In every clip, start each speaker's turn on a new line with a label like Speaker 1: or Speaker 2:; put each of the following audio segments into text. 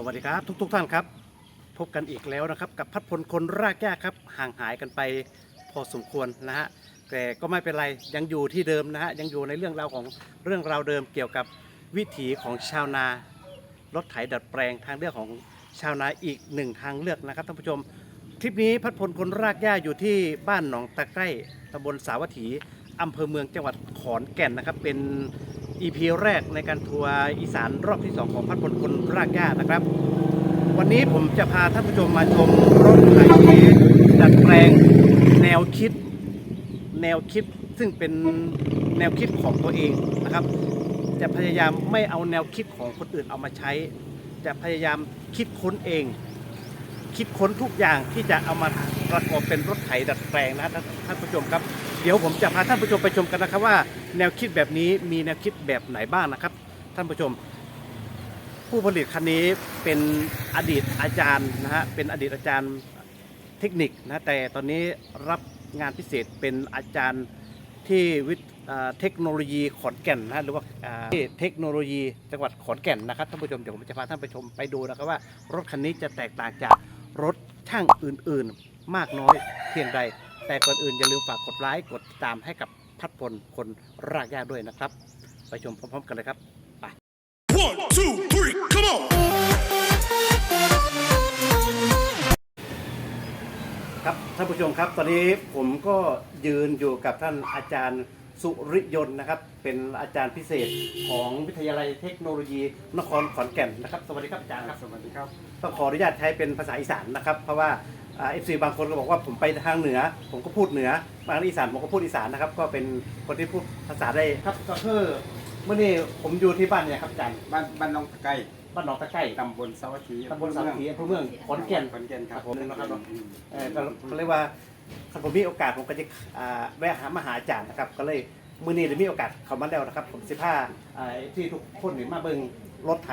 Speaker 1: สวัสดีครับทุกๆท่านครับ พบกันอีกแล้วนะครับ กับพัดพลคนรากหญ้าครับห่างหายกันไปพอสมควรนะฮะแต่ก็ไม่เป็นไรยังอยู่ที่เดิมนะฮะยังอยู่ในเรื่องราวของเรื่องราวเดิมเกี่ยวกับวิถีของชาวนารถไถดัดแปลงทางเลือกของชาวนาอีกหนึ่งทางเลือกนะครับท่านผู้ชมทริปนี้พัดพลคนรากหญ้าอยู่ที่บ้านหนองตะไคร่ตำบลสาวัตถีอำเภอเมืองจังหวัดขอนแก่นนะครับเป็น EP แรกในการทัวร์อีสานรอบที่ 2 ของพัดพลคนรากหญ้านะครับ วันนี้ผมจะพาท่านผู้ชมมาชมรถไถดัดแปลงแนวคิด แนวคิดซึ่งเป็นแนวคิดของตัวเองนะครับ จะพยายามไม่เอาแนวคิดของคนอื่นเอามาใช้ จะพยายามคิดค้นเอง คิดค้นทุกอย่างที่จะเอามาประกอบเป็นรถไถดัดแปลงนะท่านท่านผู้ชมครับ เดี๋ยวผมจะพาท่านผู้ชมไปชมกันนะครับว่า แนวคิดแบบนี้มีแนวคิดแบบไหนบ้างนะครับ ท่านผู้ชม ผู้ผลิตคันนี้เป็นอดีตอาจารย์นะฮะเป็นอดีตอาจารย์เทคนิคนะแต่ตอนนี้รับงานพิเศษเป็นอาจารย์ที่วิทย์เทคโนโลยีขอนแก่นนะหรือว่าอ่าที่เทคโนโลยีจังหวัดขอนแก่นนะครับท่านผู้ชมเดี๋ยวผมจะพาท่านไปชมไปดูนะครับว่ารถคันนี้จะแตกต่างจากรถช่างอื่นๆ มากน้อยเพียงใด แต่ก่อนอื่นอย่าลืมฝากกดไลค์กดติดตามให้กับพัดพลคนรากหญ้าด้วยนะครับ ไปชมพร้อมๆกันเลยครับ
Speaker 2: One, two, three, come on!
Speaker 1: ครับท่านผู้ชมครับตอนนี้ผมก็ยืนอยู่กับท่านอาจารย์สุริยนต์นะครับ เป็นอาจารย์พิเศษของวิทยาลัยเทคโนโลยี นครขอนแก่นนะครับ สวัสดีครับอาจารย์ครับ
Speaker 3: สวัสดีครับ
Speaker 1: ต้องขออนุญาตใช้เป็นภาษาอีสานนะครับ เพราะว่า เอฟซีบางคนก็บอกว่าผมไปทางเหนือ ผมก็พูดเหนือบางอีสานผมก็พูดอีสานนะครับ ก็เป็นคนที่พูดภาษาได้ครับก็คือเมื่อนี้ผมอยู่ที่บ้านเนี่ยครับอาจารย์
Speaker 3: บ้านบ้านหน้องตะไคร้
Speaker 1: บ้านหนองตะไคร่
Speaker 3: ตำบลสาวัตถี
Speaker 1: ตำบลสามขีอำเภอเมืองขอนแก่น
Speaker 3: ขอนแก่นครับ
Speaker 1: ครับผมนะครับ
Speaker 3: อืม
Speaker 1: เอ่อก็ก็เรียกว่าถ้าผมมีโอกาสผมก็จะอ่าแวะหามาหาอาจารย์นะครับ ก็เลยมื้อนี้ได้มีโอกาสเข้ามาแล้วนะครับ ผมสิพาอ่าที่ทุกคนนี่มาเบิ่งรถไถ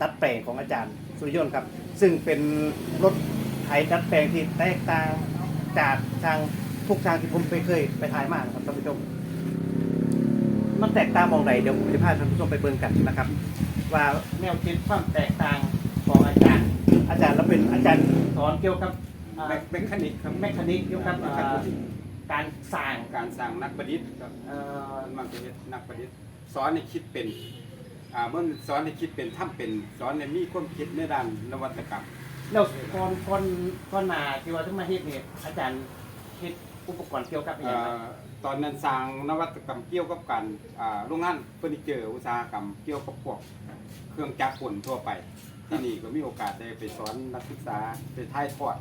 Speaker 1: ดัดแปลงของอาจารย์สุริยนต์ครับ ซึ่งเป็นรถ ไถดัดแปลงที่แตกต่างจากทางทุกทางที่ผมไปเคยไปถ่ายมานะครับท่านผู้ชม มันแตกต่างมองใดเดี๋ยวผมจะพาท่านผู้ชมไปเบิ่งกันนะครับ ว่าแนวคิดความแตกต่างของอาจารย์ อาจารย์เราเป็นอาจารย์สอนเกี่ยวกับอ่า
Speaker 3: แมคคานิกครับ
Speaker 1: แมคานิกเกี่ยวกับอ่าการสร้าง
Speaker 3: การสร้างนักประดิษฐ์ครับ
Speaker 1: เอ่อ
Speaker 3: มันเป็นนักประดิษฐ์สอนให้คิดเป็นอ่าเมื่อสอนให้คิดเป็นทำเป็นสอนให้มีความคิดในด้านนวัตกรรม
Speaker 1: แล้วก่อนก่อนก่อนหน้าที่ว่าจะมาเฮ็ดนี่อาจารย์เฮ็ดอุปกรณ์เกี่ยวกับอะไร
Speaker 3: เอ่อตอนนั้นสร้างนวัตกรรมเกี่ยวกับการอ่าโรงงานเฟอร์นิเจอร์อุตสาหกรรมเกี่ยวกับพวกเครื่องจักรกลทั่วไป ที่นี่ก็มีโอกาสได้ไปสอนนักศึกษาไปถ่ายทอด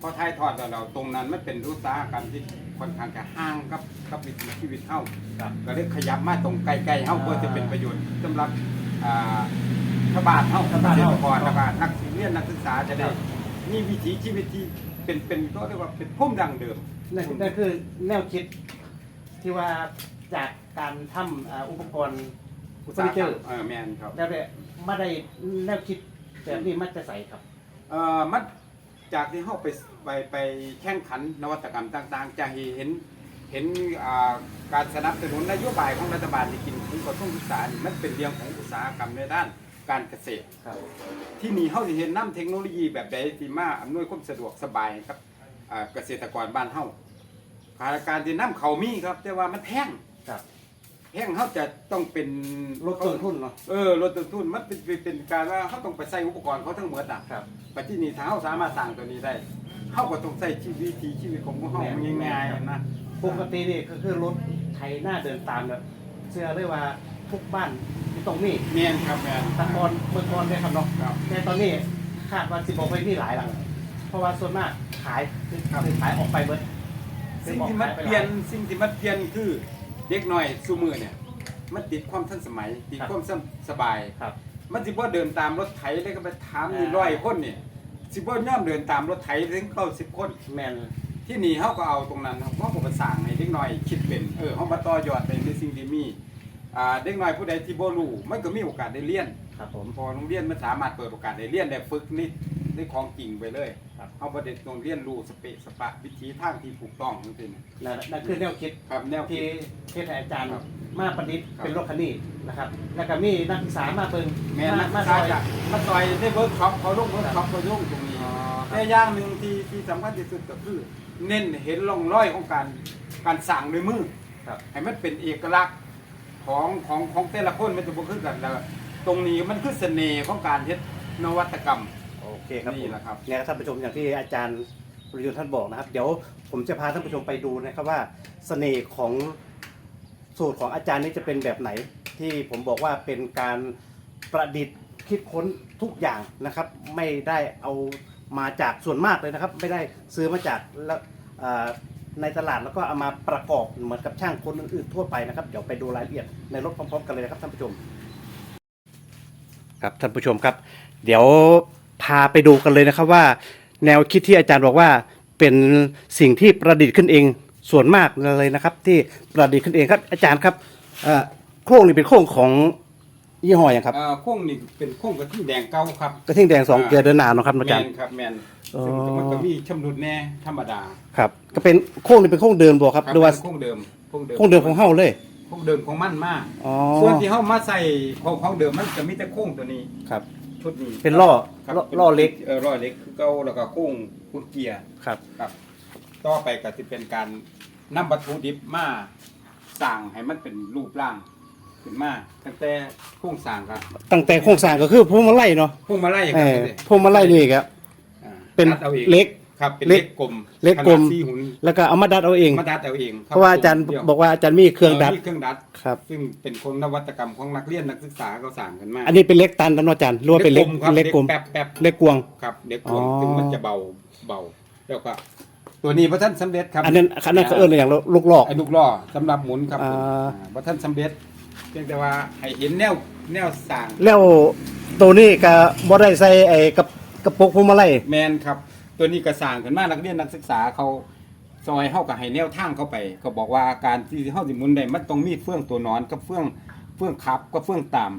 Speaker 3: พอถ่ายทอดแล้วเราตรงนั้นมันเป็นอุตสาหกรรมที่ค่อนข้างจะห่างกับกับวิถีชีวิตเฮา
Speaker 1: ครับ
Speaker 3: ก็เลยขยับมาตรงไกลๆเฮาเพื่อจะเป็นประโยชน์สำหรับอ่า ชาวบ้านเฮา
Speaker 1: ชาวบ้าน
Speaker 3: เกษ
Speaker 1: เฮา
Speaker 3: ตรกรแล้วก็นักศึกเรียนนักศึกษาจะได้มีวิถีชีวิตที่เป็นเป็นก็เรียกว่าเป็นพุ่มดังเดิม
Speaker 1: นั่นนั่นคือแนวคิดที่ว่าจากการทำอ่าอุปกรณ์
Speaker 3: อุต
Speaker 1: เฟอ
Speaker 3: สา
Speaker 1: ร์
Speaker 3: ห
Speaker 1: นิ
Speaker 3: ก
Speaker 1: เจ
Speaker 3: ร
Speaker 1: อ
Speaker 3: รม
Speaker 1: ร์
Speaker 3: เออแม่นครับ
Speaker 1: แล้วเนี่ยมาได้แนวคิดแบบนี้มาจะใส่ครับ
Speaker 3: เอ่อมันจากที่เฮาไปไปไปแข่งขันนวัตกรรมต่างๆ จะเห็นเห็นอ่าการสนับสนุนนโยบายของรัฐบาลที่กินถึงกระทรวงศึกษานี่มันเป็นเรื่องของอุตสาหกรรมในด้าน การเกษตร
Speaker 1: ครับ
Speaker 3: ที่นี่เขาจะเห็นน้ำเทคโนโลยีแบบใดที่มาอำนวยความสะดวกสบายกับอ่าเกษตรกรบ้านเฮาการที่น้ำเขามีครับ แต่ว่ามันแพง
Speaker 1: ครับ
Speaker 3: แพงเขาจะต้องเป็น
Speaker 1: ลดต้นทุนเนาะ
Speaker 3: เออลดต้นทุนมันเป็นเป็นเป็นการว่าเขาต้องไปใส่อุปกรณ์เขาทั้งหมดอะ
Speaker 1: ครับ
Speaker 3: ปัจจุบันถ้าเขาสามารถสั่งตัวนี้ได้เขาก็ต้องใส่ชีวิตวิถีชีวิตของพวกเขา
Speaker 1: แม่น
Speaker 3: มันง่ายๆนะ
Speaker 1: ปกตินี่ก็คือรถไถหน้าเดินตามแบบเชื่อเลยว่าทุกบ้านมี ตรงนี้
Speaker 3: แม่นครับแม่น
Speaker 1: แตะกอนเมื่อก่อนได้ครับเนาะ
Speaker 3: ครับ
Speaker 1: แต่ตอนนี้คาดว่าสิบอกไปนี่หลายหลังเพราะว่าส่วนมากขายคือคือขายออกไปเบิด
Speaker 3: สิ่งที่มันเปลี่ยนสิ่งที่มันเปลี่ยนคือเด็กน้อยซูมือเนี่ย มันติดความทันสมัย ติดความสบาย
Speaker 1: ครับ
Speaker 3: มันสิบ่เดินตามรถไถเลยก็ไปถามนี่ร้อยคนเนี่ยสิบ่ย่อมเดินตามรถไถถึงเก้าสิบคน
Speaker 1: แมน
Speaker 3: ที่นี่เฮาก็เอาตรงนั้นเฮาก็ไปสร้างให้เด็กน้อยคิดเป็นเออเฮามาต่อยอดไปในสิ่งที่มี อ่าเด็กน้อยผู้ใดที่บ่รู้มันก็มีโอกาสได้เรียน
Speaker 1: ครับผม
Speaker 3: พอโรงเรียนมันสามารถเปิดโอกาสได้เรียนได้ฝึกนี่ได้ของจริงไปเลย
Speaker 1: ครับ
Speaker 3: เฮาบ่ได้ต้องเรียนรู้สเปะสปะวิธีทางที่ถูกต้องจังซี่นะ
Speaker 1: นั่นนั่นคือแนวคิด
Speaker 3: ครับแนวคิ
Speaker 1: ที่
Speaker 3: ด
Speaker 1: ที่อาจารย์
Speaker 3: ครับ
Speaker 1: มาประดิษฐ์
Speaker 3: ครับ
Speaker 1: เป็นรถคันนี้นะครับ แล้วก็มีนักศึกษามาเบิ่ง
Speaker 3: แม่น
Speaker 1: มา
Speaker 3: นัก
Speaker 1: มา
Speaker 3: ศึก
Speaker 1: ซ
Speaker 3: ษา
Speaker 1: อย
Speaker 3: จะมาซอยได้เวิร์กช็อปเขาลงเวิร์กช็อปเขาลงตรงนี้
Speaker 1: อ๋อ
Speaker 3: แต่อย่างหนึ่งที่ที่สำคัญที่สุดก็คือ เน้นเห็นร่องรอยของการการสั่งด้วยมือ
Speaker 1: ครับ
Speaker 3: ให้มันเป็นเอกลักษณ์ ของของของแต่ละคนมันจะบ่คือกันแล้ว ตรงนี้มันคือเสน่ห์ของการเฮ็ดนวัตกรรม
Speaker 1: โอเคครับ
Speaker 3: นี่แหละครับ
Speaker 1: เนี่ยท่านผู้ชมอย่างที่อาจารย์ประยุทธ์ท่านบอกนะครับ เดี๋ยวผมจะพาท่านผู้ชมไปดูนะครับว่าเสน่ห์ของสูตรของอาจารย์นี่จะเป็นแบบไหน ที่ผมบอกว่าเป็นการประดิษฐ์คิดค้นทุกอย่างนะครับ ไม่ได้เอามาจากส่วนมากเลยนะครับ ไม่ได้ซื้อมาจากแล้วเอ่อ ในตลาดแล้วก็เอามาประกอบเหมือนกับช่างคนอื่นๆทั่วไปนะครับ เดี๋ยวไปดูรายละเอียดในรถพร้อมๆกันเลยนะครับท่านผู้ชม ครับท่านผู้ชมครับ เดี๋ยวพาไปดูกันเลยนะครับว่า แนวคิดที่อาจารย์บอกว่าเป็นสิ่งที่ประดิษฐ์ขึ้นเองส่วนมากเลยนะครับ ที่ประดิษฐ์ขึ้นเองครับ อาจารย์ครับเอ่อโค้งนี่เป็นโค้งของยี่ห้ออย่างครับ
Speaker 3: เอ่อโค้งนี่เป็นโค้งกระทิ่งแดงเก่าครับ
Speaker 1: กระทิ่งแดงสอง
Speaker 3: อ่า
Speaker 1: เกียร์เดินหนาวเนอะครับ
Speaker 3: แม
Speaker 1: อาจารย์
Speaker 3: นครับแมน
Speaker 1: อ๋อ
Speaker 3: ซึ่งมันก็มีชำรุดแน่ธรรมดา
Speaker 1: ครับ ก็เป็นโค้งนี่เป็นโค้งเดิมบอกครับหรือว่า
Speaker 3: เป็นโค้งเดิมโค้งเดิม
Speaker 1: โค้งเดิมของเฮาเลย
Speaker 3: โค้งเดิมของมันมาก
Speaker 1: อ๋อ
Speaker 3: ส่วนที่เฮามาใส่ของของเดิมมันจะมีแต่โค้งตัวนี้
Speaker 1: ครับ
Speaker 3: ชุดนี้
Speaker 1: เป็นล้อ
Speaker 3: ครับ
Speaker 1: ล้อล้อเล็ก
Speaker 3: เออล้อเล็กคือเก่าแล้วก็โค้งคุณเกียร์
Speaker 1: ครับ
Speaker 3: ครับ ต่อไปก็จะเป็นการนำวัตถุดิบมาสั่งให้มันเป็นรูปร่างขึ้นมาตั้งแต่โครงสร้างครับ
Speaker 1: ตั้งแต่โครงสร้างก็คือพวงมาลัยเนาะ
Speaker 3: พวงมาลัยค
Speaker 1: เอ
Speaker 3: รับ
Speaker 1: อพวงมาลัยนี่ครับ
Speaker 3: อ่า
Speaker 1: เป็น
Speaker 3: ดัดอาอง
Speaker 1: เล็ก
Speaker 3: ครับเป็น
Speaker 1: เล็
Speaker 3: เล็
Speaker 1: ก
Speaker 3: กกลม
Speaker 1: เล็กกลม
Speaker 3: ขนาดสี่หุ่น
Speaker 1: แล้วก็เอามาดัดเอาเอง
Speaker 3: มาดัดเอาเองคบ
Speaker 1: เพราะว่าอาจารย์
Speaker 3: เดี๋ว
Speaker 1: บอกว่าอาจารย์มีเครื่องดัด
Speaker 3: มีเครื่องดัด
Speaker 1: ครับ
Speaker 3: ซึ่งเป็นคนนวัตกรรมของนักเรียนนักศึกษาเขาสั่งกันมา
Speaker 1: อันนี้เป็นเล็กตันนะเนาะอาจารย์หรือว่าเป็นเล็ก
Speaker 3: ครับ
Speaker 1: เล็กกลม
Speaker 3: แป๊บแป๊บ
Speaker 1: เล็กกวง
Speaker 3: ครับเล็กกลม
Speaker 1: อ๋อ
Speaker 3: ซึ่งมันจะเบาเบาแล้วก็ ตัวนี้พระท่านสำเร็จครับ
Speaker 1: อันนั้นอันนั้นเขาเอิ้นอย่างลูกลอก
Speaker 3: ไอ้ลูกล้อสำหรับหมุนครับ
Speaker 1: อ่า
Speaker 3: อ่า พระท่านสำเร็จเพียงแต่ว่าให้เห็นแนวแนวสั่ง
Speaker 1: แล้วตัวนี้ก็บ่ได้ใส่ไอ้กระ กระปุกพวงมาลัย
Speaker 3: แมนครับ ตัวนี้ก็สั่งขึ้นมานักเรียนนักศึกษาเขาซอยเฮากับให้แนวทางเข้าไปเขาบอกว่าการที่เฮาสิหมุนได้มันต้องมีเฟื่องตัวนอนกับเฟื่องเฟื่องขับกับเฟื่องตาม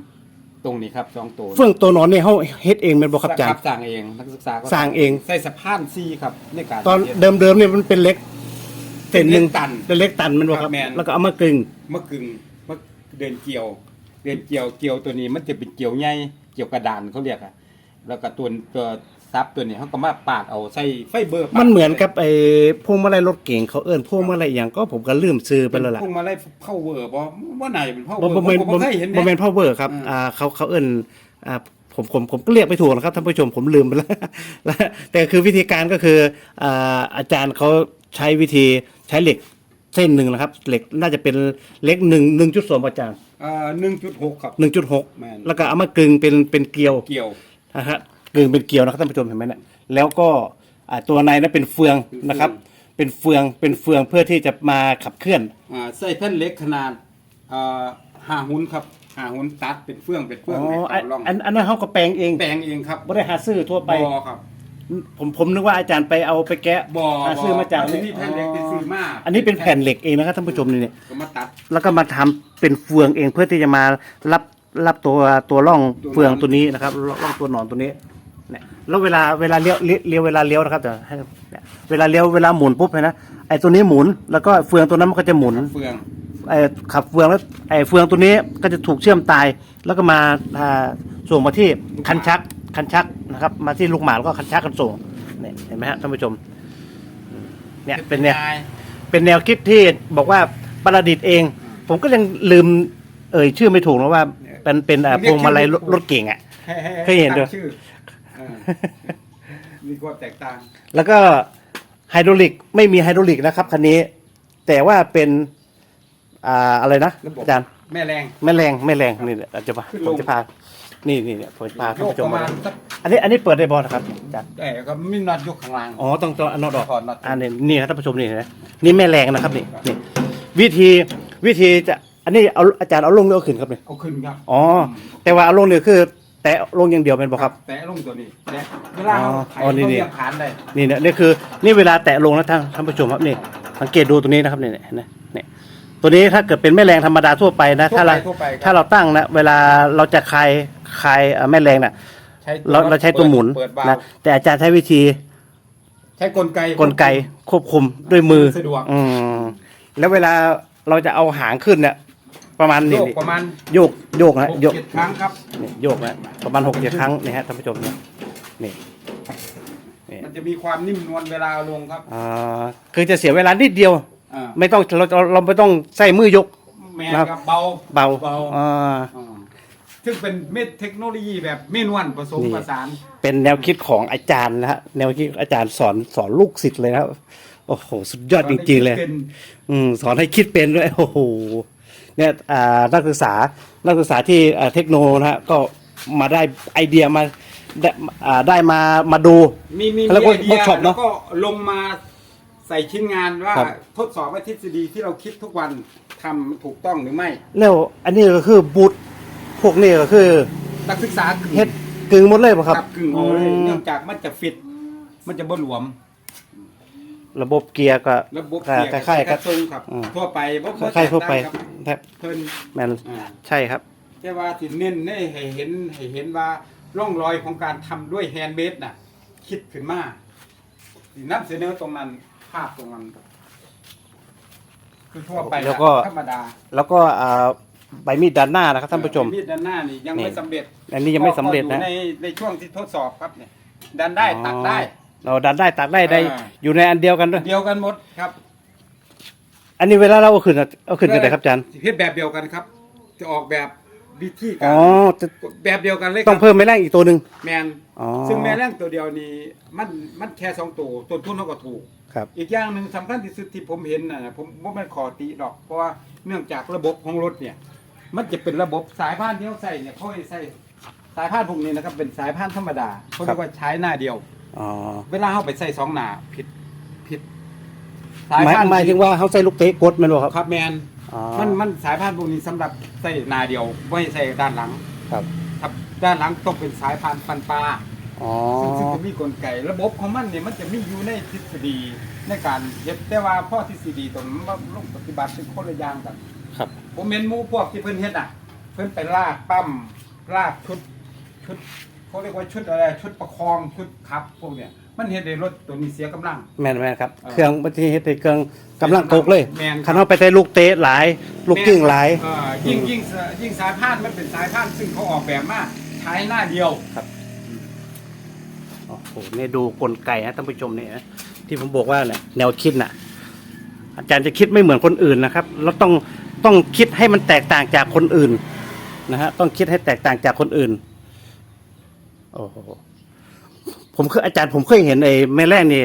Speaker 3: ตรงนี้ครับสองตัว
Speaker 1: เฟื่องตัวหนอนนี่เฮาเฮ็ดเองแม่นบ่ครับอาจารย์
Speaker 3: สั่งเองนักศึกษาก็
Speaker 1: สั่งเอง
Speaker 3: ใส่สะพานซีครับในการ
Speaker 1: ตอน
Speaker 3: ฮ็ด
Speaker 1: เดิมๆนี่มันเป็นเล็กเส้นหนึง
Speaker 3: เป็นเล็กตัน
Speaker 1: เป็นเล็กตันแมันบ่ค
Speaker 3: ครั
Speaker 1: รับบ
Speaker 3: แม่น
Speaker 1: แล้วก็เอามากึ่ง
Speaker 3: เมื่อกึ่งเมื่อเดินเกี่ยว เดินเกี่ยวเกี่ยวตัวนี้มันจะเป็นเกี่ยวใหญ่เกี่ยวกระดานเขาเรียกอะ แล้วก็ตัวตัวซับตัวนี้เขาก็มาปาดเอาใส่ไฟเบอร์ปาด
Speaker 1: มันเหมือนกับไอ้พวงมาลัยรถเก๋งเขาเอิ้นพวงมาลัยหยังก็ผมก็ลืมชื่อไปแล้วล่ะ
Speaker 3: พวกมาไล่เข้าเวอร์บ่ว่าไหนเป็นเข้าเว
Speaker 1: บ่
Speaker 3: อร์
Speaker 1: บ่
Speaker 3: ผม
Speaker 1: แม่น
Speaker 3: ก็
Speaker 1: บ่
Speaker 3: บ่เคยเห็น
Speaker 1: บ่แม่น
Speaker 3: เนี่ย
Speaker 1: power ครับ
Speaker 3: อืม
Speaker 1: อ่าเขาเขาเอิ้นอ่าผมผมผมก็เรียกไม่ถูกนะครับท่านผู้ชมผมลืมไปแล้ว แล้วแต่คือวิธีการก็คืออ่าอาจารย์เขาใช้วิธีใช้เหล็กเส้นหนึ่งนะครับ เหล็กน่าจะเป็นเหล็กหนึ่งหนึ่งจุดสองอาจารย์
Speaker 3: อ่าหนึ่งจุดหกครับ
Speaker 1: หนึ่งจุดหก
Speaker 3: แม่น
Speaker 1: แล้วก็เอามากึ่งเป็นเป็นเกลียว
Speaker 3: เกี่ยว
Speaker 1: นะฮะกึ่งเป็นเกลียวนะครับท่านผู้ชมเห็นไหมเนี่ยแล้วก็อ่าตัวในนั้นเป็นเฟืองนะครับ เป็นเฟืองเป็นเฟืองเพื่อที่จะมาขับเคลื่อน
Speaker 3: อ่าใส่แผ่นเหล็กขนาดอ่าห้าหุ่นครับห้าหุ่นตัดเป็นเฟื่องเป็นเฟื่อง
Speaker 1: อ๋อ
Speaker 3: ให้
Speaker 1: อัน
Speaker 3: เขาลอง
Speaker 1: อันอันนั้นเขาก็แปลงเอง
Speaker 3: แปลงเองครับ
Speaker 1: ไม่ได้หาซื้อทั่วไป
Speaker 3: บอครับ
Speaker 1: ผมผมนึกว่าอาจารย์ไปเอาไปแกะ
Speaker 3: บอ
Speaker 1: หาซื้อมาจาก
Speaker 3: นนี้แผ่นเหล็กเป็นซื้อมา
Speaker 1: อันนี้เป็นแผ่นเหล็กเองนะครับท่านผู้ชมนี่เนี่ย
Speaker 3: ก็มาตัด
Speaker 1: แล้วก็มาทำเป็นเฟืองเองเพื่อที่จะมารับ รับตัวตัวร่อง
Speaker 3: ตัวหนอน
Speaker 1: เฟืองตัวนี้นะครับร่องตัวหนอนตัวนี้เนี่ยแล้วเวลาเวลาเลี้ยวเลี้ยวเลี้ยวเวลาเลี้ยวนะครับเดี๋ยวให้เนี่ยเวลาเลี้ยวเวลาหมุนปุ๊บเลยนะไอ้ตัวนี้หมุนแล้วก็เฟืองตัวนั้นมันก็จะหมุน
Speaker 3: เฟือง
Speaker 1: ไอ้ขับเฟืองแล้วไอ้เฟืองตัวนี้ก็จะถูกเชื่อมตาย แล้วก็มาอ่าส่งมาที่คันชักคันชักนะครับ มาที่ลูกหมาแล้วก็คันชักกันส่งเนี่ยเห็นไหมฮะท่านผู้ชมเนี่ยเป็นเนี่ยเป็นแนวคิดที่บอกว่าประดิษฐ์เอง ผมก็ยังลืมเอ่ยชื่อไม่ถูกนะว่า เป็นเป็นอ่าพวงมาลัยรถรถเก่งอะ เคยเห็นด้วย
Speaker 3: ตั้งชื่อเออมีความแตกต่าง
Speaker 1: แล้วก็ไฮดรอลิกไม่มีไฮดรอลิกนะครับคันนี้ แต่ว่าเป็นอ่าอะไรนะ
Speaker 3: ระบบ
Speaker 1: อาจารย์
Speaker 3: แม่แรง
Speaker 1: ไม่แรงไม่แรงนี่อาจจะพา
Speaker 3: ขึ้น
Speaker 1: ผ
Speaker 3: ล
Speaker 1: ม
Speaker 3: ง
Speaker 1: จะพา นี่นี่เนี่ยผมจะพาท่าน
Speaker 3: โยก
Speaker 1: ผู้ช
Speaker 3: ป
Speaker 1: ม
Speaker 3: ระ
Speaker 1: มา
Speaker 3: มาณสัก
Speaker 1: อันนี้อันนี้เปิดได้บอลนะครับอาจารย์
Speaker 3: แต่ก็มีน็อตยกข้างล่าง
Speaker 1: อ๋อต้องต้องอันนอดออก
Speaker 3: ถอดน็อต
Speaker 1: อันนี้นี่ครับท่านผู้ชมนี่นะนี่แม่แรงนะครับนี่นี่ วิธีวิธีจะ อันนี้เอาอาจารย์เอาลงหรือเอาขึ้นครับเนี่ย
Speaker 3: เอาขึ้นครับ
Speaker 1: อ๋อแต่ว่าเอาลงเนี่ยคือ แตะลงอย่างเดียวเป็นป่ะครับ
Speaker 3: แตะลงตัวนี้แตะเวลาเราไถ
Speaker 1: อ๋อนี่
Speaker 3: เขา
Speaker 1: นี่
Speaker 3: เรียกขานได้
Speaker 1: นี่เนี่ยนี่คือนี่เวลาแตะลงนะท่านท่านผู้ชมครับนี่สังเกตดูตัวนี้นะครับนี่เนี่ยนะเนี่ยตัวนี้ถ้าเกิดเป็นแม่แรงธรรมดาทั่วไปนะ
Speaker 3: ทั่ว
Speaker 1: ถ้า
Speaker 3: ไป
Speaker 1: เรา
Speaker 3: ทั่วไปครับ
Speaker 1: ถ้าเราตั้งนะเวลาเราจะคลายคลายเอ่อแม่แรงน่ะ
Speaker 3: ใช้
Speaker 1: เราเราใช้ตัวหมุน
Speaker 3: เปิดวาล์
Speaker 1: นะ
Speaker 3: ว
Speaker 1: แต่อาจารย์ใช้วิธี
Speaker 3: ใช้กลไก
Speaker 1: กลไกควบคุมด้วยมือ
Speaker 3: สะดวก
Speaker 1: อืมแล้วเวลาเราจะเอาหางขึ้นเนี่ย ประมาณ
Speaker 3: โย
Speaker 1: นี้
Speaker 3: ก
Speaker 1: นี่
Speaker 3: ประมาณ
Speaker 1: โยกโยกนะ
Speaker 3: หก
Speaker 1: โยก
Speaker 3: เจ็ดครั้งครับ
Speaker 1: นี่โยกนะประมาณหกเจ็ดครั้งนี่ฮะท่านผู้ชมเนี่ยนี่นี่
Speaker 3: มันจะมีความนิ่มนวลเวลาเอาลงครับ
Speaker 1: อ่าคือจะเสียเวลานิดเดียว
Speaker 3: อ่า
Speaker 1: ไม่ต้องเราเราเราไม่ต้องใส่มือยก
Speaker 3: แมน
Speaker 1: ครับ
Speaker 3: ครับเบา
Speaker 1: เบา
Speaker 3: เบา
Speaker 1: อ่า
Speaker 3: อ่าซึ่งเป็นเม็ดเทคโนโลยีแบบเมนวนผสม
Speaker 1: นี่
Speaker 3: ผสาน
Speaker 1: เป็นแนวคิดของอาจารย์นะฮะแนวคิดอาจารย์สอนสอนลูกศิษย์เลยนะครับโอ้โห สุดยอดจริงๆเลย
Speaker 3: เป็น
Speaker 1: อืมสอนให้คิดเป็นด้วยโอ้โห เนี่ยอ่านักศึกษานักศึกษาที่อ่าเทคโนนะฮะก็มาได้ไอเดียมาได้อ่าได้มามาดู
Speaker 3: มีมี
Speaker 1: แล้วก็
Speaker 3: มีไอเดีย
Speaker 1: workshop เน
Speaker 3: แล้
Speaker 1: อะ
Speaker 3: วก็ลงมาใส่ชิ้นงานว่า
Speaker 1: ครับ
Speaker 3: ทดสอบว่าทฤษฎีที่เราคิดทุกวันทำถูกต้องหรือไม่
Speaker 1: แล้วอันนี้ก็คือบูทพวกนี้ก็คือ
Speaker 3: นักศึกษากึ่ง
Speaker 1: เฮ็ดกึ่งหมดเลยป่ะครับ
Speaker 3: กับกึ่งเอาเลย
Speaker 1: อืม
Speaker 3: เนื่องจากมันจะฟิตมันจะบ่หลวม
Speaker 1: ระบบเกียร์ก็
Speaker 3: ระบบ
Speaker 1: คล้าย
Speaker 3: เกียร์
Speaker 1: คล้ายๆกับ
Speaker 3: ทรงครับ
Speaker 1: อืม
Speaker 3: ทั่วไปบ่บ่
Speaker 1: คล้ายๆทั่วไป
Speaker 3: แตกต่างครับ
Speaker 1: แทบ
Speaker 3: เพิ่น
Speaker 1: แมน
Speaker 3: อ่า
Speaker 1: ใช่ครับ
Speaker 3: แต่ว่าที่เน้นให้ให้เห็นให้เห็นว่าร่องรอยของการทำด้วยแฮนด์เมดน่ะ คิดขึ้นมาสินำเสนอตรงนั้นภาพตรงนั้นครับคือทั่วไป
Speaker 1: แล้วก็
Speaker 3: ธรรมดา
Speaker 1: แล้วก็อ่าใบมีดด้านหน้านะครับท่านผู้ชม
Speaker 3: มีดด้านหน้านี่ยัง
Speaker 1: นี่
Speaker 3: ไม่สำเร็จ
Speaker 1: อันนี้ยังไม่สำเร็จ
Speaker 3: ก็
Speaker 1: นะ
Speaker 3: อยู่ในในช่วงที่ทดสอบครับเนี่ยดันได้ตัดได้
Speaker 1: เราดันได้ตัดได้ได้
Speaker 3: อ่า
Speaker 1: อยู่ในอันเดียวกันด้วย
Speaker 3: เดียวกันหมดครับ
Speaker 1: อันนี้เวลาเราเอาขึ้นอะเอาขึ้นกันไหนครับอาจารย์
Speaker 3: เพียแบบเดียวกันครับ จะออกแบบวิธีกา
Speaker 1: อ๋อ
Speaker 3: ร
Speaker 1: จะ
Speaker 3: แบบเดียวกันเลยค
Speaker 1: ต้
Speaker 3: รั
Speaker 1: องเพิ่มไม่แรงอีกตัวหนึ่ง
Speaker 3: แมน
Speaker 1: อ๋อ
Speaker 3: ซึ่งแม่แรงตัวเดียวนี้มันมันแค่สองตัวต้นทุนเท่ากับถูก
Speaker 1: ครับ
Speaker 3: อีกอย่างหนึ่งสำคัญที่สุดที่ผมเห็นนะผมว่ามันขอติหรอก เพราะว่าเนื่องจากระบบของรถเนี่ย มันจะเป็นระบบสายพานที่เขาใส่เนี่ยเขาให้ใส่สายพานพวกนี้นะครับเป็นสายพานธรรมดาเขาเรียกว่าใช้หน้าเดียว
Speaker 1: อ๋อ
Speaker 3: เวลาเขาไปใส่สองหน้าผิดผิด
Speaker 1: หมายหมายถึงว่าเขาใส่ลูกเตะกดแมันบ่ครับ
Speaker 3: ครับแมน
Speaker 1: อ๋อ
Speaker 3: มันมันสายพานพวกนี้สำหรับใส่หน้าเดียวไม่ให้ใส่ด้านหลัง
Speaker 1: ครับ
Speaker 3: ครับด้านหลังต้องเป็นสายพานฟันปลา
Speaker 1: อ๋อ
Speaker 3: ซึ่งซึ่งจะมีกลไกระบบของมันเนี่ยมันจะมีอยู่ในทฤษฎีในการเฮ็ดแต่ว่าพ่อทฤษฎีตรงนั้นมันลงปฏิบัติเป็นคนละอย่างกัน
Speaker 1: ครับ
Speaker 3: ผมเห็นหมู่พวกที่เพิ่นเฮ็ดอะ เพิ่นไปลากปั้มลากชุดชุด เขาเรียกว่าชุดอะไรชุดประคองชุดขับพวกเนี้ยมันเฮ็ดให้รถตัวนี้เสียกำลัง
Speaker 1: แม่นแม่นครับ
Speaker 3: เออ
Speaker 1: เครื่องบัตรเฮ็ดให้เครื่องกำลังตกเลย
Speaker 3: แม่นครับ
Speaker 1: คันเขาไปใส่ลูกเตะหลาย ลูกกิ้งหลาย
Speaker 3: เอ่อยิ่งยิ่งสยิ่งสายพานมันเป็นสายพานซึ่งเขาออกแบบมาใช้หน้าเดียว
Speaker 1: โอ้โหเนี่ยดูกลไกนะท่านผู้ชมเนี่ยนะที่ผมบอกว่าเนี่ยแนวคิดน่ะ อาจารย์จะคิดไม่เหมือนคนอื่นนะครับเราต้องต้องคิดให้มันแตกต่างจากคนอื่นนะฮะต้องคิดให้แตกต่างจากคนอื่น โอ้โหผมเคยอาจารย์ผมเคยเห็นไอ้แม่แรกนี่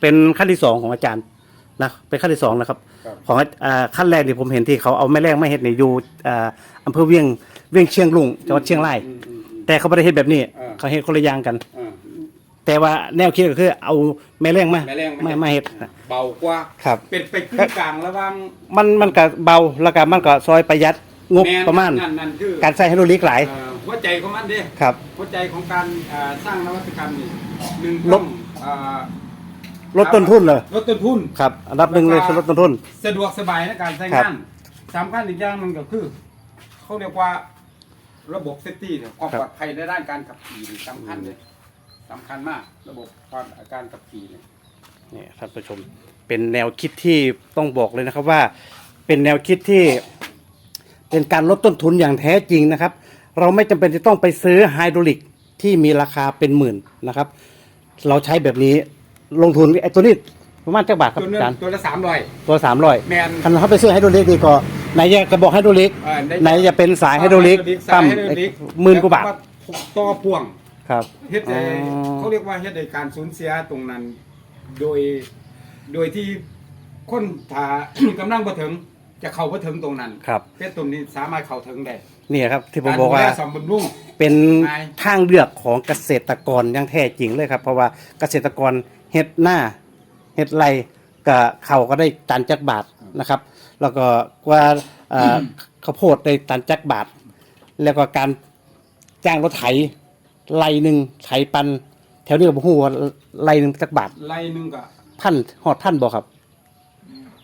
Speaker 1: เป็นขั้นที่สองของอาจารย์นะเป็นขั้นที่สองนะครับ
Speaker 3: ครับ
Speaker 1: ของอ่าขั้นแรกที่ผมเห็นที่เขาเอาแม่แรกมาเห็ดเนี่ยอยู่อ่าอำเภอเวียงเวียงเชียงลุงจังหวัดเชียงราย
Speaker 3: อืมอืมอืม
Speaker 1: แต่เขาไม่ได้เห็นแบบนี้
Speaker 3: เออ
Speaker 1: เขาเห็นคนละอย่างกัน
Speaker 3: เออ
Speaker 1: แต่ว่าแนวคิดก็คือเอาแม่แรงมา
Speaker 3: แม่แรง
Speaker 1: ไม่ไม่เห็ด
Speaker 3: เบากว่า
Speaker 1: ครับ
Speaker 3: เป็นไปกึ่งกลางระหว่าง
Speaker 1: มันมันก็เบาแล้วก็มันก็ซอยประหยัดงบ
Speaker 3: แน
Speaker 1: ประมาณ
Speaker 3: นั่นนั่นคือ
Speaker 1: การใช้ไฮโดรลิกหลาย
Speaker 3: เอ่อ หัวใจของมันเด้
Speaker 1: ครับ
Speaker 3: หัวใจของการเอ่อสร้างนวัตกรรมนี่หนึ่ง
Speaker 1: ล
Speaker 3: ต้อ
Speaker 1: ด
Speaker 3: งเอ่อ
Speaker 1: ลดต้นทุนเลย
Speaker 3: ลดต้นทุน
Speaker 1: ครับอันดับหนึ่งเลยคือลดต้นทุน
Speaker 3: สะดวกสบายในการใช้
Speaker 1: ครับ
Speaker 3: งานสำคัญอีกอย่างหนึงก็คือ เขาเรียกว่าระบบเซฟตี้เนี่ยความปลอดภัยในด้านการขับขี่นี่สำคัญเลยสำคัญมาก ระบบความการขับขี่เนี่ย
Speaker 1: นี่ท่านผู้ชมเป็นแนวคิดที่ต้องบอกเลยนะครับว่า เป็นแนวคิดที่เป็นการลดต้นทุนอย่างแท้จริงนะครับ เราไม่จำเป็นจะต้องไปซื้อไฮดรอลิกที่มีราคาเป็นหมื่นนะครับ เราใช้แบบนี้ลงทุนไอ้ตัวนี้ประมาณเจ้าบาทครับ
Speaker 3: ตัว
Speaker 1: อา
Speaker 3: นึง
Speaker 1: จารย์
Speaker 3: ตัวละสามร้อย
Speaker 1: ตัวสามร้อย
Speaker 3: แมน
Speaker 1: คันเขาไปซื้อไฮดรอลิกนี่ก็ไหนจะกระบอกไฮดรอลิก
Speaker 3: เอ่อด้
Speaker 1: ไหนจะเป็นสายไฮดรอลิก
Speaker 3: สา
Speaker 1: ตั้
Speaker 3: ย
Speaker 1: ม
Speaker 3: ไฮดรอลิก
Speaker 1: หมื่นกว่าบาท
Speaker 3: แล้วต่อพ่วง
Speaker 1: ครับ
Speaker 3: เฮ็ดให้
Speaker 1: อ๋อ
Speaker 3: เขาเรียกว่าเฮ็ดให้การสูญเสียตรงนั้น โดยโดยที่คนถ้ากำลังบ่ถึงจะเข้าบ่ถึงตรงนั้น
Speaker 1: ครับ
Speaker 3: เพชรตรงนี้สามารถเข้าถึงได้
Speaker 1: นี่ครับที่ผมบอกว่า
Speaker 3: รดูแลสมบำรุง
Speaker 1: เป็น
Speaker 3: ไง
Speaker 1: ทางเลือกของเกษตรกรอย่างแท้จริงเลยครับ เพราะว่าเกษตรกรเฮ็ดหน้าเฮ็ดไรก็เขาก็ได้ตันจักบาทนะครับ แล้วก็กว่าเอ่อข้าวโพดได้ตันจักบาท แล้วก็การจ้างรถไถไรหนึ่งไถปัน แถวนี้ก็บ่ฮู้ว่าไรหนึ่งจักบาท
Speaker 3: ไล่หนึงก็
Speaker 1: พันฮอดพันบ่ครับ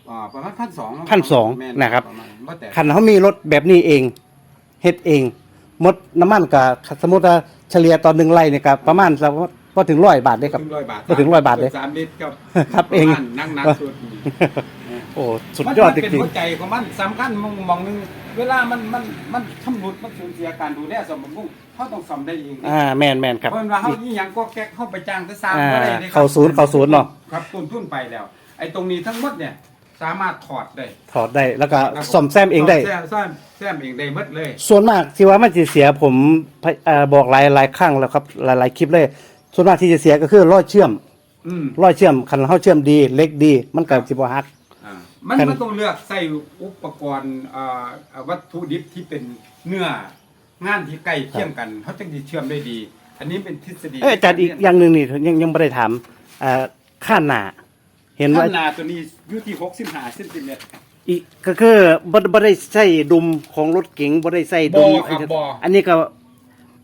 Speaker 3: อ่าประมาณ1,200
Speaker 1: 1,200
Speaker 3: แม่
Speaker 1: นะครับ
Speaker 3: ปมาณบ่แต่
Speaker 1: คันเขามีรถแบบนี้เอง เฮ็ดเองหมดน้ำมันก็สมมติว่าเฉลี่ยตอนหนึ่งไร่เนี่ยก็ประมาณสักพอถึงร้อยบาทได้ครับ
Speaker 3: ถึง100บาท
Speaker 1: บ่ถึง100บาทเด้
Speaker 3: กือบ3ลิตรครับ
Speaker 1: ครับเอง
Speaker 3: ประมาณนั่งนักสุดนี่
Speaker 1: โอ้สุดยอดจ
Speaker 3: มันเป็น
Speaker 1: ริง
Speaker 3: หัวใจของมันสำคัญมองมองหนึงเวลามันมันมันชำรุดมันสูญเสียการดูแลสมบูรณ์เขาต้องซ่อมได้เอง
Speaker 1: ๆอ่าแมนแมนครับ
Speaker 3: เพราะว่าเขาอีหยังก็แก๊กเข้าไปจ้างแต่สร้าง
Speaker 1: อ่า
Speaker 3: บ่ได้ลยครับ
Speaker 1: เข้าศูนย์เข้าศูนย์เนาะ
Speaker 3: ครับต้นทุนไปแล้ว ไอ้ตรงนี้ทั้งหมดเนี่ย สามารถถอดได้
Speaker 1: ถอดได้แล้วก็ซ่อมแซมเองได้
Speaker 3: ซ่มซ่อมแซมเองได้หมดเลย
Speaker 1: ส่วนมากที่ว่ามันจะเสียผมเอ่อบอกหลายหลายครั้งแล้วครับหลายหลายคลิปเลย ส่วนมากที่จะเสียก็คือรอยเชื่อม
Speaker 3: อืม
Speaker 1: รอยเชื่อมคันเฮาเชื่อมดีเล็กดี มันก็สิบ่ฮัก
Speaker 3: อ่ามัน
Speaker 1: ครับ
Speaker 3: มันต้องเลือกใส่อุปกรณ์อ่าอ่าวัตถุดิบที่เป็นเนื้องานที่ใกล้เคียงกันเขาจึงจะเชื่อมได้ดี อันนี้เป็นทฤษฎี
Speaker 1: เอ้ยอาจารย์อีกอย่างหนึ่งนี่ยังยังไม่ได้ถามเอ่อข้านหนา เห็นว่า
Speaker 3: ท่านนาตัวนี้อยู่ที่65เซนติเมตร
Speaker 1: อีกก็คือบ่บ่ได้ใส่ดุมของรถเก๋งบ่ได้ใส่ดุม
Speaker 3: บ่ครับบ่
Speaker 1: อันนี้ก็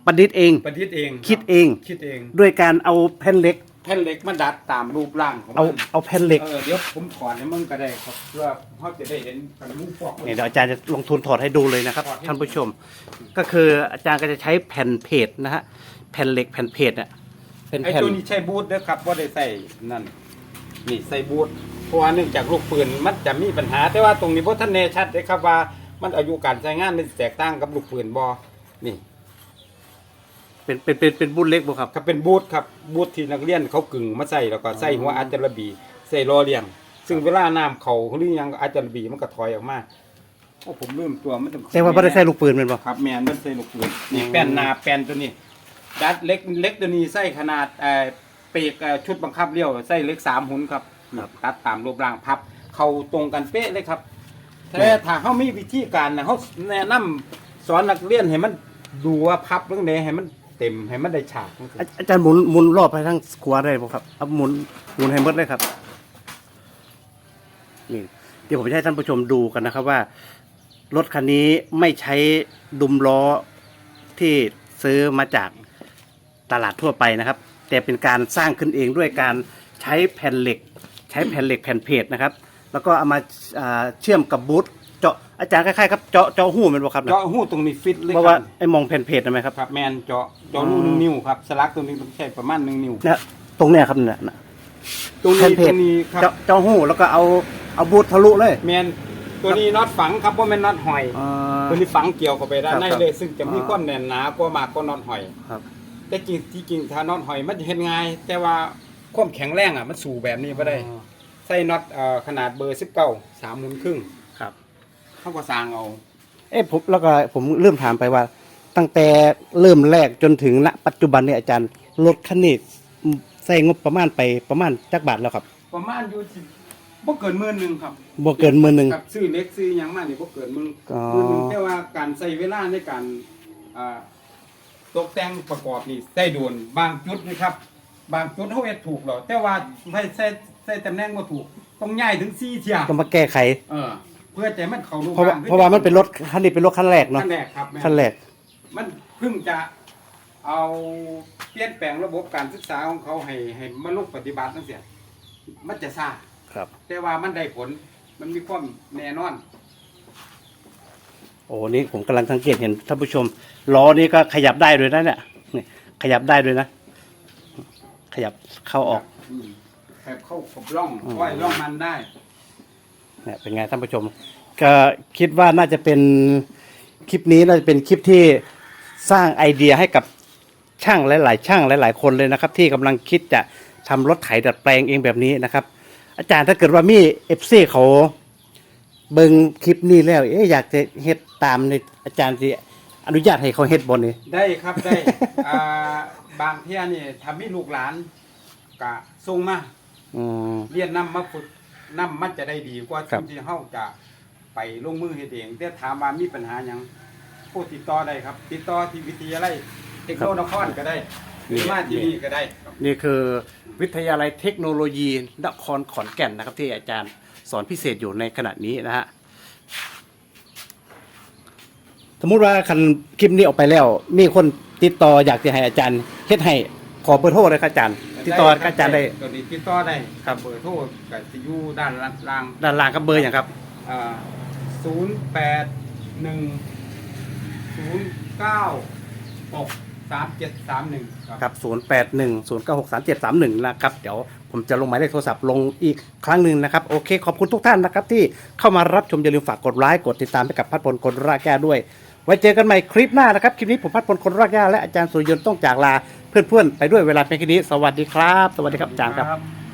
Speaker 1: ประดิษฐ์เอง
Speaker 3: ประดิษฐ์เอง
Speaker 1: คิดเอง
Speaker 3: คิดเอง
Speaker 1: ด้วยการเอาแผ่นเหล็ก
Speaker 3: แผ่นเหล็กมาดัดตามรูปร่างของ
Speaker 1: เอา
Speaker 3: มัน
Speaker 1: เอาแผ่นเหล็ก
Speaker 3: เออเดี๋ยวผมถอนให้มึงก็ได้ครับเพื่อเขาจะได้เห็นกันมุ้งฟอก
Speaker 1: เนี่ยเดี๋ยวอาจารย์จะลงทุนถอดให้ดูเลยนะครับ
Speaker 3: ถอดให้
Speaker 1: ท่านผู้ชม ก็คืออาจารย์ก็จะใช้แผ่นเพจนะฮะแผ่นเหล็กแผ่นเพจเนี่ยเป็น
Speaker 3: ไอ้
Speaker 1: แผ่น
Speaker 3: ตัวนี้ใช้บูทเด้อครับว่าได้ใส่นั่น นี่ใส่บูทเพราะว่าเนื่องจากลูกปืนมันจะมีปัญหา แต่ว่าตรงนี้พ่ท่านแน่ชัดเลยครับว่า มันอายุการใช้งานมันแตกต่างกับลูกปืนบอนี่
Speaker 1: เป็นเป็นเป็นเป็นบุญเล็กบ่ครับ
Speaker 3: ครับเป็นบูทครับบูทที่นักเรียนเขากึ่งมาใส่แล้วก็ใส่หัวอาจารบีใส่รอเลียง ซึ่งเวลาน้ำเขาหรือยังอาจารบีมันก็ถอยออกมาโอ้ผมลืมตัวมันต้อง
Speaker 1: แต่ว่าบ่ได้ใส่ลูกปืนแม่นบ่
Speaker 3: ครับแมนมันใส่ลูกปืนนี่
Speaker 1: อืม
Speaker 3: แป้นหนาแป้นตัวนี้ดัดเล็กเล็กตัวนี้ใส่ขนาดเอ่อ ปีกเอ่อชุดบังคับเลี้ยวใส่เล็กสามหุ่นครับ ตัดตามรูปร่างพับ เขาตรงกันเป๊ะเลยครับแต่ถ้าเขามีวิธีการนะเขาแนะนำสอนนักเรียนให้มันดูว่าพับเรื่องไหนให้มันเต็มให้มันได้ฉากจังซี้
Speaker 1: อาอาจารย์หมุนหมุนรอบไปทางขวาได้บ่ครับเอาหมุนหมุนให้หมดเลยครับนี่เดี๋ยวผมจะให้ท่านผู้ชมดูกันนะครับว่า รถคันนี้ไม่ใช้ดุมล้อที่ซื้อมาจากตลาดทั่วไปนะครับ แต่เป็นการสร้างขึ้นเองด้วยการใช้แผ่นเหล็ก ใช้แผ่นเหล็กแผ่นเพจนะครับ แล้วก็เอามาอ่าเชื่อมกับบูทเจาะอาจารย์คล้ายๆครับเจาะเจาะหูมันบ่ครับนะ
Speaker 3: เจาะหูตรงนี้ฟิตเลย
Speaker 1: เพราะ
Speaker 3: ค
Speaker 1: ว่า
Speaker 3: รับ
Speaker 1: ไอ้มองแผ่นเพจทำไมครับ
Speaker 3: ครับแมนเจาะเจาะรูหนึ่งนิ้วครับสลักตัวนี้ต้องใช้ประมาณหนึ่งนิ้ว
Speaker 1: นะตรงเนี้ยครับเนี่ยนะ
Speaker 3: ตรง
Speaker 1: แผ่
Speaker 3: นี้
Speaker 1: นเพ
Speaker 3: ต
Speaker 1: จ
Speaker 3: รงนี้ครับ
Speaker 1: เจาะเจาะหูแล้วก็เอาเอาบูททะลุเลย
Speaker 3: แมนตัวนี้น็อตฝังครับว่าแมนน็อตหอย
Speaker 1: อ่า
Speaker 3: ตัวนี้ฝังเกี่ยวเข้าไปด้าน
Speaker 1: ครับ
Speaker 3: ใน
Speaker 1: ครับ
Speaker 3: เลย ซึ่งจะมี
Speaker 1: อ่า
Speaker 3: ความแน่นหนากว่ามากกว่าน็อตหอย
Speaker 1: ครับ
Speaker 3: แต่จริงที่จริงถ้าน็อตหอยมันจะเห็นง่าย แต่ว่าความแข็งแรงอะมันสู่แบบนี้ไม่ได้ใส่น็อตเอ่อขนาดเบอร์สิบเก้าสามหมุนครึ่ง
Speaker 1: ครับ
Speaker 3: เขาก็สร้างเอา
Speaker 1: เอ้ผมแล้วก็ผมเริ่มถามไปว่า ตั้งแต่เริ่มแรกจนถึงณปัจจุบันเนี่ยอาจารย์รถคันนี้ใส่งบประมาณไปประมาณจักบาทแล้วครับ
Speaker 3: ประมาณอยู่ที่บ่เกินหมื่นหนึ่งครับ
Speaker 1: บ่เกินหมื่นหนึ่ง
Speaker 3: กับซื้อเล็กซื้อหยังมานี่บ่เกินหมื่น
Speaker 1: อ๋อ
Speaker 3: หมื่นหนึ่งแต่ว่าการใส่เวลาในการอ่า ตกแต่งประกอบนี่ใส่โดนบางจุดนี่ครับ บางจุดเขาเฮ็ดถูกแล้วแต่ว่าให้ใส่ใส่ตำแหน่งบ่ถูกต้องย้ายถึง4เที่ย
Speaker 1: ก็มาแก้ไข
Speaker 3: เออ เพื่อจะให้มันเข้ารูป
Speaker 1: เพราะว่า
Speaker 3: ร่ง
Speaker 1: เพราะว่ามันเป็นรถคันนี้เป็นรถคันแรกเนาะ
Speaker 3: ขั้นแรกครับแม่
Speaker 1: คันแรก
Speaker 3: มันเพิ่งจะเอาเปลี่ยนแปลงระบบการศึกษาของเขาให้ให้มาลงปฏิบัตินั่นเสียมันจะซ่า
Speaker 1: ครับ
Speaker 3: แต่ว่ามันได้ผลมันมีความแน่นอน
Speaker 1: โอ้นี่ผมกำลังสังเกตเห็นท่านผู้ชมล้อนี้ก็ขยับได้ด้วยนะเนี่ยนี่ขยับได้ด้วยนะ ขยับเข้าออก
Speaker 3: อืมแบบเข้าขบร่อง
Speaker 1: อืม
Speaker 3: ก้อยร่องมันได้
Speaker 1: เนี่ยเป็นไงท่านผู้ชม ก็คิดว่าน่าจะเป็นคลิปนี้น่าจะเป็นคลิปที่สร้างไอเดียให้กับช่างหลายๆช่างหลาย ๆ คนเลยนะครับ ที่กำลังคิดจะทำรถไถดัดแปลงเองแบบนี้นะครับ อาจารย์ถ้าเกิดว่ามีเอฟซีเขา เบิ่งคลิปนี้แล้ว เอ๊ะอยากจะเฮ็ดตามในอาจารย์ที่อนุญาตให้เขาเฮ็ดบนนี่
Speaker 3: ได้ครับได้ อ่าบางเที่ยนี่ทำให้ลูกหลานกะส่งมา
Speaker 1: อืม
Speaker 3: เรียนนำมาฝึกนำมันจะได้ดีกว่า
Speaker 1: ครับ
Speaker 3: ที่เฮาจะไปลงมือเฮ็ดเองแต่ถามว่ามีปัญหาหยังโทรติดต่อได้ครับ ติดต่อที่วิทยาลัยเทคโนโลยีนครก็ได้หรือมาที่นี่ก็ได้ครับ
Speaker 1: นี่คือวิทยาลัยเทคโนโลยีนครขอนแก่นนะครับที่อาจารย์ สอนพิเศษอยู่ในขณะนี้นะฮะสมมุติว่าคันคลิปนี้ออกไปแล้ว มีคนติดต่ออยากจะให้อาจารย์เฮ็ดให้ขอเบอร์โทรเลยครับอาจารย์ ติดต่อกับอาจารย์ได้
Speaker 3: ตัวนี้ติดต่อได้
Speaker 1: ครับ
Speaker 3: เบอร์โทรก็สิอยู่ด้านล่าง
Speaker 1: ด้านล่างกับเบอร์อย่างครับ
Speaker 3: อ่า081 09 6สามเจ็ดสามหนึ่งครับ
Speaker 1: ครับ 0 8 1 0 9 6 3 7 3 1 นะครับ เดี๋ยว ผมจะลงหมายเลขโทรศัพท์ลงอีกครั้งหนึ่งนะครับ โอเค ขอบคุณทุกท่านนะครับ ที่เข้ามารับชมอย่าลืมฝากกดไลค์กดติดตามให้กับพัดพลคนรากแก้วด้วย ไว้เจอกันใหม่คลิปหน้านะครับ คลิปนี้ผมพัดพลคนรากแก้วและอาจารย์สุรยนต์ต้องจากลาเพื่อนๆไปด้วยเวลาเพียงแค่นี้ สวัสดีครับ สวัสดีครับอาจารย์
Speaker 3: ครับ